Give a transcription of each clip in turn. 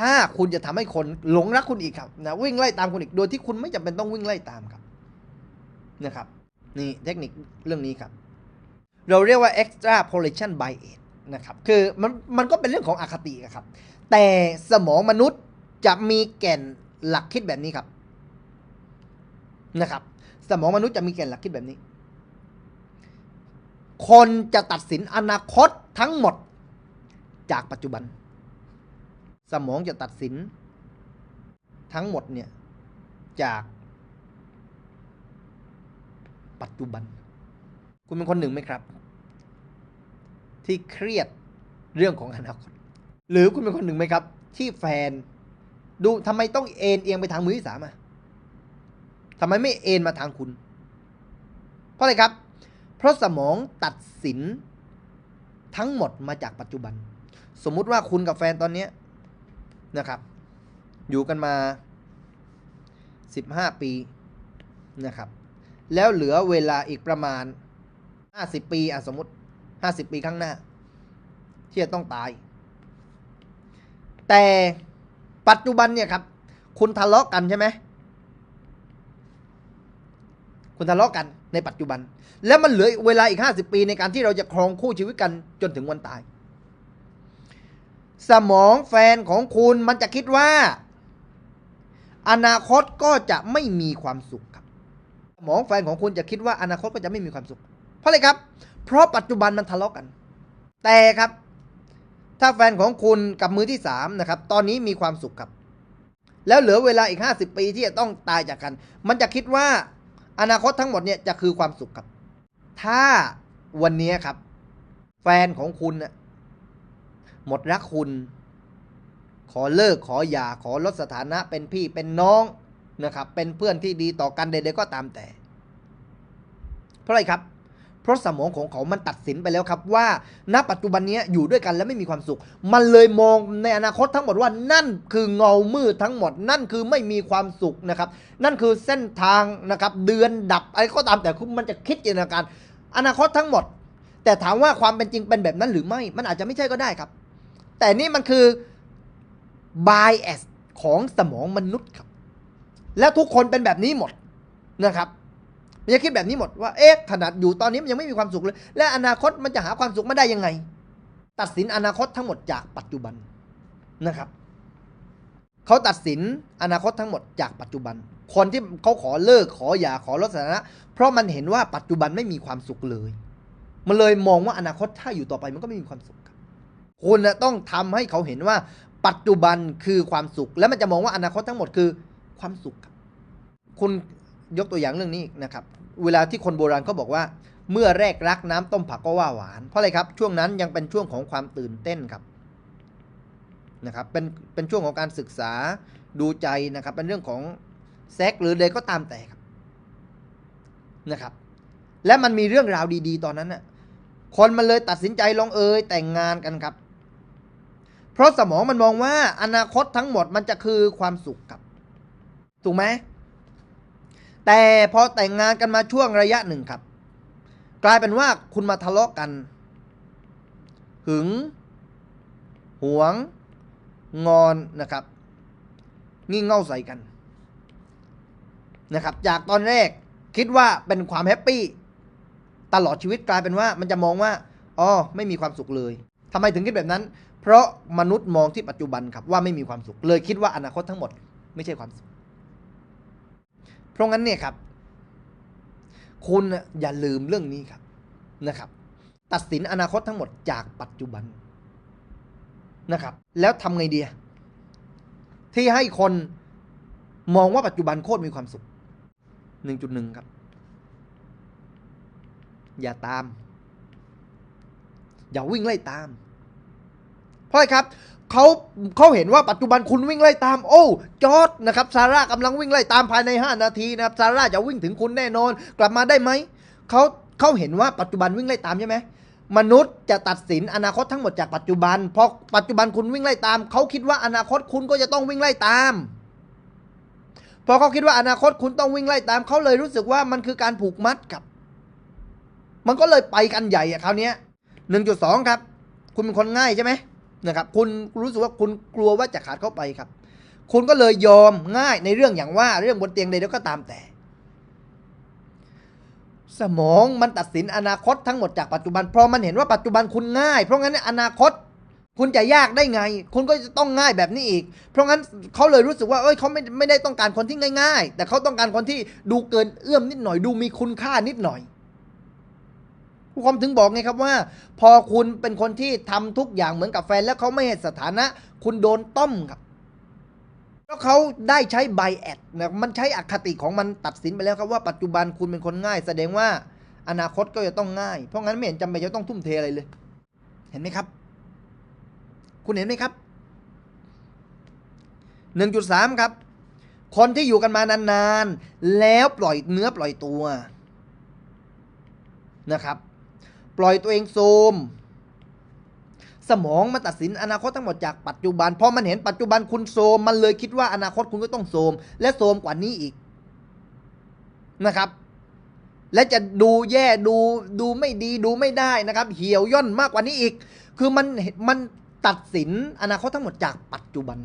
ถ้าคุณจะทำให้คนหลงรักคุณอีกครับนะวิ่งไล่ตามคุณอีกโดยที่คุณไม่จำเป็นต้องวิ่งไล่ตามครับนะครับนี่เทคนิคเรื่องนี้ครับ เราเรียกว่า extrapolation bias นะครับคือมันมันก็เป็นเรื่องของอคติครับ แต่สมองมนุษย์จะมีแก่นหลักคิดแบบนี้ครับนะครับ สมองมนุษย์จะมีแก่นหลักคิดแบบนี้ คนจะตัดสินอนาคตทั้งหมดจากปัจจุบัน สมองจะตัดสิน ทั้งหมดเนี่ยจาก ปัจจุบัน คุณเป็นคนหนึ่งไหมครับ ที่เครียดเรื่องของอนาคต หรือคุณเป็นคนหนึ่งไหมครับ ที่แฟน ดูทำไมต้องเอ็นเอียงไปทางมือที่สามอะทำไมไม่เอ็นมาทางคุณ เพราะอะไรครับ เพราะสมองตัดสินทั้งหมดมาจากปัจจุบัน สมมุติว่าคุณกับแฟนตอนเนี้ย นะครับ อยู่กันมา 15 ปีนะครับ แล้วเหลือเวลาอีกประมาณ 50 ปีอะสมมติ 50 ปีข้างหน้า ที่จะต้องตาย แต่ปัจจุบันเนี่ยครับ คุณทะเลาะกันใช่ไหมคุณทะเลาะกันในปัจจุบัน แล้วมันเหลือเวลาอีก 50 ปีในการที่เราจะครองคู่ชีวิตกันจนถึงวันตาย สมองแฟนของคุณมันจะคิดว่า อนาคตก็จะไม่มีความสุขครับ สมองแฟนของคุณจะคิดว่าอนาคตก็จะไม่มีความสุข เพราะอะไรครับ เพราะปัจจุบันมันทะเลาะกัน แต่ครับ ถ้าแฟนของคุณกับมือที่สามนะครับ ตอนนี้มีความสุขครับ แล้วเหลือเวลาอีก 50 ปีที่จะต้องตายจากกัน มันจะคิดว่าอนาคตทั้งหมดเนี่ยจะคือความสุขครับ ถ้าวันนี้ครับ แฟนของคุณนะ หมดรักคุณ ขอเลิกขอหย่าขอลดสถานะเป็นพี่เป็นน้องนะครับ เป็นเพื่อนที่ดีต่อกันใดๆก็ตามแต่ เพราะอะไรครับ เพราะสมองของเขามันตัดสินไปแล้วครับว่า ณ ปัจจุบันนี้อยู่ด้วยกันแล้วไม่มีความสุข มันเลยมองในอนาคตทั้งหมดว่านั่นคือเงามืดทั้งหมด นั่นคือไม่มีความสุขนะครับ นั่นคือเส้นทางนะครับ เดือนดับอะไรก็ตามแต่คุณมันจะคิดจินตนาการ อนาคตทั้งหมด แต่ถามว่าความเป็นจริงเป็นแบบนั้นหรือไม่ มันอาจจะไม่ใช่ก็ได้ครับ แต่นี่มันคือ bias ของสมองมนุษย์ครับ แล้วทุกคนเป็นแบบนี้หมดนะครับมันจะคิดแบบนี้หมดว่าเอ๊ะขนาดอยู่ตอนนี้มันยังไม่มีความสุขเลย และอนาคตมันจะหาความสุขมาได้ยังไง ตัดสินอนาคตทั้งหมดจากปัจจุบันนะครับเขาตัดสินอนาคตทั้งหมดจากปัจจุบัน คนที่เขาขอเลิกขอหย่าขอลดสถานะ เพราะมันเห็นว่าปัจจุบันไม่มีความสุขเลย มันเลยมองว่าอนาคตถ้าอยู่ต่อไปมันก็ไม่มีความสุข คุณน่ะต้องทำให้เขาเห็นว่า ปัจจุบันคือความสุข แล้วมันจะมองว่าอนาคตทั้งหมดคือความสุขครับคุณยกตัวอย่างเรื่องนี้นะครับ เวลาที่คนโบราณเขาบอกว่า เมื่อแรกรักน้ำต้มผักก็ว่าหวาน เพราะอะไรครับ ช่วงนั้นยังเป็นช่วงของความตื่นเต้นครับนะครับ เป็นเป็นช่วงของการศึกษาดูใจนะครับ เป็นเรื่องของเซ็กหรือใดก็ตามแต่ครับนะครับ และมันมีเรื่องราวดี ๆ ตอนนั้นน่ะคนมันเลยตัดสินใจลองเอยแต่งงานกันครับ เพราะสมองมันมองว่าอนาคตทั้งหมดมันจะคือความสุขครับ ถูกไหม แต่พอแต่งงานกันมาช่วงระยะหนึ่งครับ กลายเป็นว่าคุณมาทะเลาะกัน หึง หวง งอนนะครับ งี่เง่าใส่กัน นะครับ จากตอนแรกคิดว่าเป็นความแฮปปี้ตลอดชีวิตกลายเป็นว่ามันจะมองว่า อ๋อ ไม่มีความสุขเลยทำไมถึงคิดแบบนั้น เพราะมนุษย์มองที่ปัจจุบันครับว่าไม่มีความสุข เลยคิดว่าอนาคตทั้งหมดไม่ใช่ความสุข เพราะงั้นเนี่ยครับ คุณอย่าลืมเรื่องนี้ครับนะครับ ตัดสินอนาคตทั้งหมดจากปัจจุบันนะครับ แล้วทำไงดีที่ให้คนมองว่าปัจจุบันโคตรมีความสุขหนึ่งจุดหนึ่งครับ อย่าตาม อย่าวิ่งไล่ตาม เพราะครับเขาเขาเห็นว่าปัจจุบันคุณวิ่งไล่ตาม โอ้จอร์ดนะครับซาร่ากำลังวิ่งไล่ตามภายใน 5 นาทีนะครับซาร่าจะวิ่งถึงคุณแน่นอน กลับมาได้ไหมเขาเขาเห็นว่าปัจจุบันวิ่งไล่ตามใช่ไหมมนุษย์จะตัดสินอนาคตทั้งหมดจากปัจจุบันเพราะปัจจุบันคุณวิ่งไล่ตามเขาคิดว่าอนาคตคุณก็จะต้องวิ่งไล่ตามพอเขาคิดว่าอนาคตคุณต้องวิ่งไล่ตามเขาเลยรู้สึกว่ามันคือการผูกมัดกับ มันก็เลยไปกันใหญ่อะคราวนี้หนึ่งจุดสองครับ คุณเป็นคนง่ายใช่ไหม นะครับคุณรู้สึกว่าคุณกลัวว่าจะขาดเข้าไปครับ คุณก็เลยยอมง่ายในเรื่องอย่างว่าเรื่องบนเตียงใดๆก็ตามแต่ สมองมันตัดสินอนาคตทั้งหมดจากปัจจุบันเพราะมันเห็นว่าปัจจุบันคุณง่าย เพราะงั้นอนาคตคุณจะยากได้ไง คุณก็จะต้องง่ายแบบนี้อีก เพราะงั้นเขาเลยรู้สึกว่า เอ้ยเขาไม่ไม่ได้ต้องการคนที่ง่าย ๆ แต่เขาต้องการคนที่ดูเกินเอื้อมนิดหน่อย ดูมีคุณค่านิดหน่อย ความถึงบอกไงครับว่า พอคุณเป็นคนที่ทำทุกอย่างเหมือนกับแฟน แล้วเขาไม่เห็นสถานะ คุณโดนต้มครับแล้วเขาได้ใช้ไบแอดนะมันใช้อคติของมันตัดสินไปแล้วครับว่าปัจจุบันคุณเป็นคนง่าย แสดงว่าอนาคตก็จะต้องง่าย เพราะงั้นไม่เห็นจำเป็นจะต้องทุ่มเทอะไรเลย เห็นไหมครับ คุณเห็นไหมครับหนึ่งจุดสามครับ คนที่อยู่กันมานานๆ แล้วปล่อยเนื้อปล่อยตัวนะครับ ปล่อยตัวเองโทมสมองมันตัดสินอนาคตทั้งหมดจากปัจจุบันพอมันเห็นปัจจุบันคุณโทมมันเลยคิดว่าอนาคตคุณก็ต้องโทมและโทมกว่านี้อีกนะครับ และจะดูแย่ดูดูไม่ดีดูไม่ได้นะครับ เหี่ยวย่นมากกว่านี้อีก คือมันมันตัดสินอนาคตทั้งหมดจากปัจจุบัน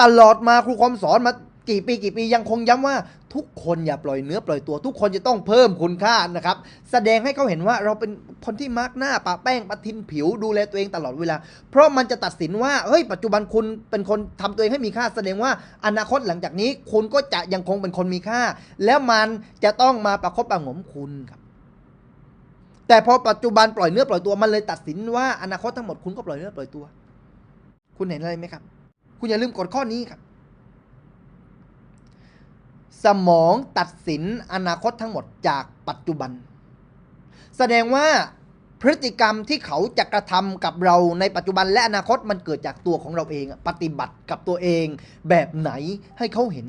ตลอดมาครูคอมสอนมา กี่ปีกี่ปียังคงย้ำว่าทุกคนอย่าปล่อยเนื้อปล่อยตัว ทุกคนจะต้องเพิ่มคุณค่านะครับ แสดงให้เขาเห็นว่าเราเป็นคนที่มาร์กหน้าปะแป้งปะทินผิวดูแลตัวเองตลอดเวลา เพราะมันจะตัดสินว่าเฮ้ยปัจจุบันคุณเป็นคนทำตัวเองให้มีค่า แสดงว่าอนาคตหลังจากนี้ คุณก็จะยังคงเป็นคนมีค่า แล้วมันจะต้องมาประคบประงมคุณครับแต่พอปัจจุบันปล่อยเนื้อปล่อยตัวมันเลยตัดสินว่าอนาคตทั้งหมดคุณก็ปล่อยเนื้อปล่อยตัว คุณเห็นอะไรไหมครับ คุณอย่าลืมกดข้อนี้ครับ สมองตัดสินอนาคตทั้งหมดจากปัจจุบัน แสดงว่าพฤติกรรมที่เขาจะกระทำกับเราในปัจจุบันและอนาคตมันเกิดจากตัวของเราเอง ปฏิบัติกับตัวเองแบบไหนให้เขาเห็น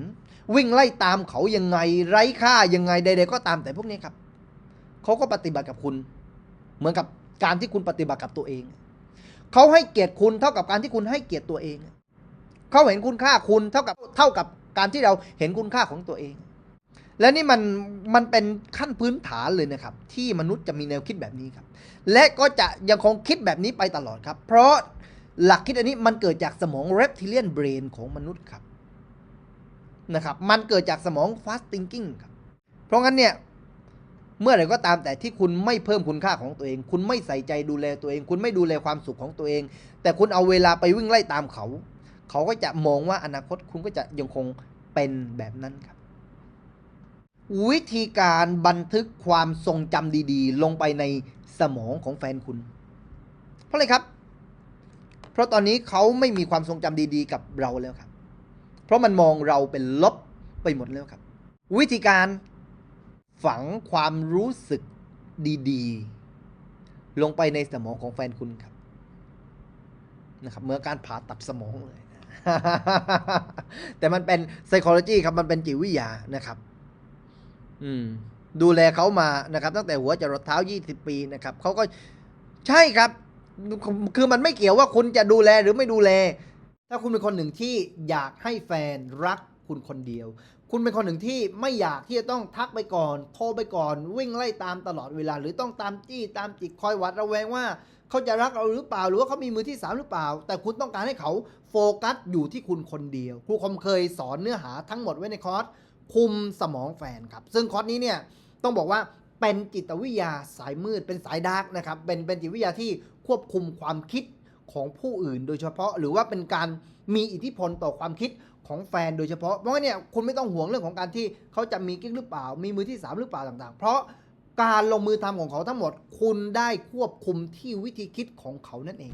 วิ่งไล่ตามเขายังไงไร้ค่ายังไงใดๆก็ตามแต่พวกนี้ครับเขาก็ปฏิบัติกับคุณ เหมือนกับการที่คุณปฏิบัติกับตัวเองเขาให้เกียรติคุณเท่ากับการที่คุณให้เกียรติตัวเองเขาเห็นคุณค่าคุณเท่ากับเท่ากับ การที่เราเห็นคุณค่าของตัวเอง และนี่มันมันเป็นขั้นพื้นฐานเลยนะครับ ที่มนุษย์จะมีแนวคิดแบบนี้ครับ และก็จะยังคงคิดแบบนี้ไปตลอดครับ เพราะหลักคิดอันนี้มันเกิดจากสมอง reptilian brain ของมนุษย์ครับนะครับมันเกิดจากสมอง fast thinking ครับ เพราะงั้นเนี่ยเมื่อไหร่ก็ตามแต่ที่คุณไม่เพิ่มคุณค่าของตัวเอง คุณไม่ใส่ใจดูแลตัวเอง คุณไม่ดูแลความสุขของตัวเอง แต่คุณเอาเวลาไปวิ่งไล่ตามเขา เขาก็จะมองว่าอนาคตคุณก็จะยังคงเป็นแบบนั้นครับ วิธีการบันทึกความทรงจำดีๆ ลงไปในสมองของแฟนคุณ เพราะอะไรครับ เพราะตอนนี้เขาไม่มีความทรงจำดีๆ กับเราแล้วครับ เพราะมันมองเราเป็นลบไปหมดแล้วครับ วิธีการฝังความรู้สึกดีๆ ลงไปในสมองของแฟนคุณครับนะครับ เมื่อการผ่าตัดสมองเลย แต่มันเป็น psychology ครับ มันเป็นจิตวิทยานะครับ อืม ดูแลเขามานะครับ ตั้งแต่หัวจรดเท้า 20 ปีนะครับ เขาก็ใช่ครับ คือมันไม่เกี่ยวว่าคุณจะดูแลหรือไม่ดูแล ถ้าคุณเป็นคนหนึ่งที่อยากให้แฟนรักคุณคนเดียว คุณเป็นคนหนึ่งที่ไม่อยากที่จะต้องทักไปก่อน โทรไปก่อน วิ่งไล่ตามตลอดเวลา หรือต้องตามจี้ตามจิกคอยหวัดระแวงว่าเขาจะรักเราหรือเปล่า หรือว่าเขามีมือที่สามหรือเปล่า แต่คุณต้องการให้เขาโฟ กัสอยู่ที่คุณคนเดียว ครูคมเคยสอนเนื้อหาทั้งหมดไว้ในคอร์สคุมสมองแฟนครับ ซึ่งคอร์สนี้เนี่ยต้องบอกว่าเป็นจิตวิทยาสายมืดเป็นสายดาร์กนะครับเป็นเป็นจิตวิทยาที่ควบคุมความคิดของผู้อื่น โดยเฉพาะหรือว่าเป็นการมีอิทธิพลต่อความคิดของแฟนโดยเฉพาะเพราะว่าเนี่ยคุณไม่ต้องห่วงเรื่องของการที่เขาจะมีกิ๊กหรือเปล่า มีมือที่สามหรือเปล่าต่างๆ เพราะการลงมือทำของเขาทั้งหมด คุณได้ควบคุมที่วิธีคิดของเขานั่นเอง